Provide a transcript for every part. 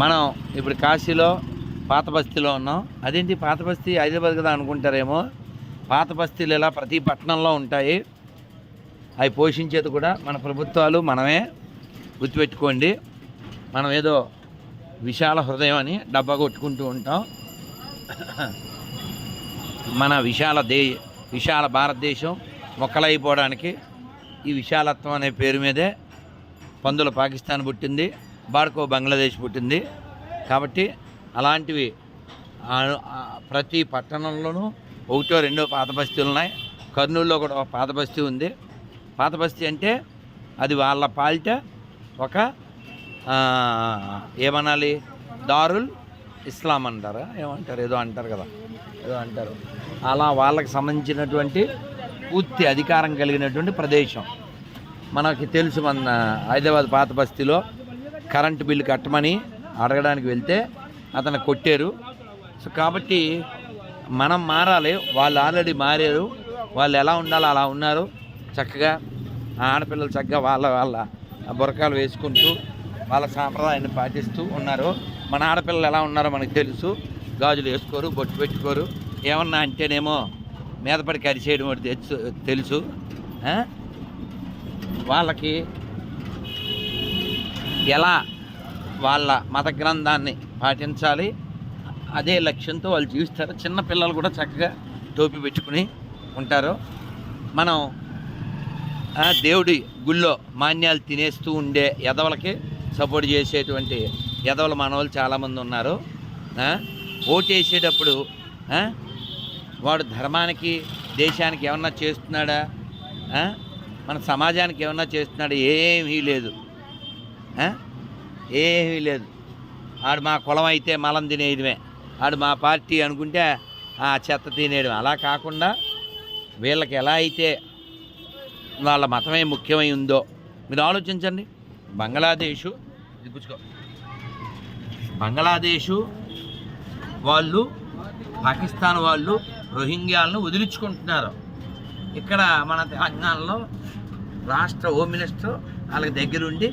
మనం ఇప్పుడు కాశీలో పాత బస్తీలో ఉన్నాం. అదేంటి పాత బస్తీ? హైదరాబాద్ కదా అనుకుంటారేమో. పాత బస్తీలు ఇలా ప్రతి పట్టణంలో ఉంటాయి? అవి పోషించేది కూడా మన ప్రభుత్వాలు మనమే గుర్తుపెట్టుకోండి. మనం ఏదో విశాల హృదయం అని డబ్బా కొట్టుకుంటూ ఉంటాం. మన విశాల దే విశాల భారతదేశం మొక్కలైపోవడానికి ఈ విశాలత్వం అనే పేరు మీదే పందుల పాకిస్తాన్ పుట్టింది. బార్కో బంగ్లాదేశ్ పుట్టింది. కాబట్టి అలాంటివి ప్రతి పట్టణంలోనూ ఒకటో రెండో పాత బస్తీలు ఉన్నాయి. కర్నూలులో కూడా ఒక పాత బస్తీ ఉంది. పాత బస్తీ అంటే అది వాళ్ళ పాలిట ఒక ఏమనాలి? దారుల్ ఇస్లాం అంటారా? ఏమంటారు? ఏదో అంటారు కదా. ఏదో అంటారు. అలా వాళ్ళకి సంబంధించినటువంటి పూర్తి అధికారం కలిగినటువంటి ప్రదేశం. మనకి తెలుసు మన హైదరాబాద్ పాత బస్తీలో. కరెంటు బిల్లు కట్టమని అడగడానికి వెళ్తే అతను కొట్టారు. సో కాబట్టి మనం మారాలి. వాళ్ళు ఆల్రెడీ మారారు. వాళ్ళు ఎలా ఉండాలో అలా ఉన్నారు. చక్కగా ఆ ఆడపిల్లలు చక్కగా వాళ్ళ వాళ్ళ బురకాలు వేసుకుంటూ వాళ్ళ సాంప్రదాయాన్ని పాటిస్తూ ఉన్నారు. మన ఆడపిల్లలు ఎలా ఉన్నారో మనకు తెలుసు. గాజులు వేసుకోరు బొట్టు పెట్టుకోరు. ఏమన్నా అంటేనేమో మీదపడి కరిచేయడం ఒకటి తెలుసు. తెలుసు వాళ్ళకి ఎలా వాళ్ళ మత గ్రంథాన్ని పాటించాలి అదే లక్ష్యంతో వాళ్ళు జీవిస్తారు. చిన్న పిల్లలు కూడా చక్కగా టోపీ పెట్టుకుని ఉంటారు. మనం దేవుడి గుళ్ళో మాన్యాలు తినేస్తూ ఉండే ఎదవలకి సపోర్ట్ చేసేటువంటి ఎదవల మనవాళ్ళు చాలామంది ఉన్నారు. ఓటేసేటప్పుడు వేసేటప్పుడు వాడు ధర్మానికి దేశానికి ఏమన్నా చేస్తున్నాడా? మన సమాజానికి ఏమన్నా చేస్తున్నాడా? ఏమీ లేదు. ఏమీ లేదు. ఆడు మా కులం అయితే మలం తినేయడమే. ఆడు మా పార్టీ అనుకుంటే ఆ చెత్త తినేయడం అలా కాకుండా వీళ్ళకి ఎలా అయితే వాళ్ళ మతమే ముఖ్యమై ఉందో మీరు ఆలోచించండి. బంగ్లాదేశు ఇది పుచ్చుకో బంగ్లాదేశు వాళ్ళు పాకిస్తాన్ వాళ్ళు రోహింగ్యాలను వదిలించుకుంటున్నారు. ఇక్కడ మన తెలంగాణలో రాష్ట్ర హోమ్ మినిస్టర్ వాళ్ళకి దగ్గరుండి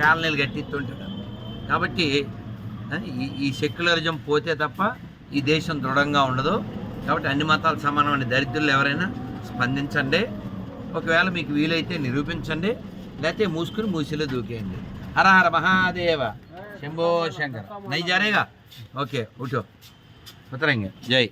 కాలనీలు కట్టిస్తుంటాడు కాబట్టి ఈ సెక్యులరిజం పోతే తప్ప ఈ దేశం దృఢంగా ఉండదు. కాబట్టి అన్ని మతాలు సమానమైన దరిద్రులు ఎవరైనా స్పందించండి. ఒకవేళ మీకు వీలైతే నిరూపించండి. లేకపోతే మూసుకుని మూసిలో దూకేయండి. హర హర మహాదేవ. శంభో శంకర్. నై జారేగా ఓకే ఉఠో ఉత్తరంగా. జై.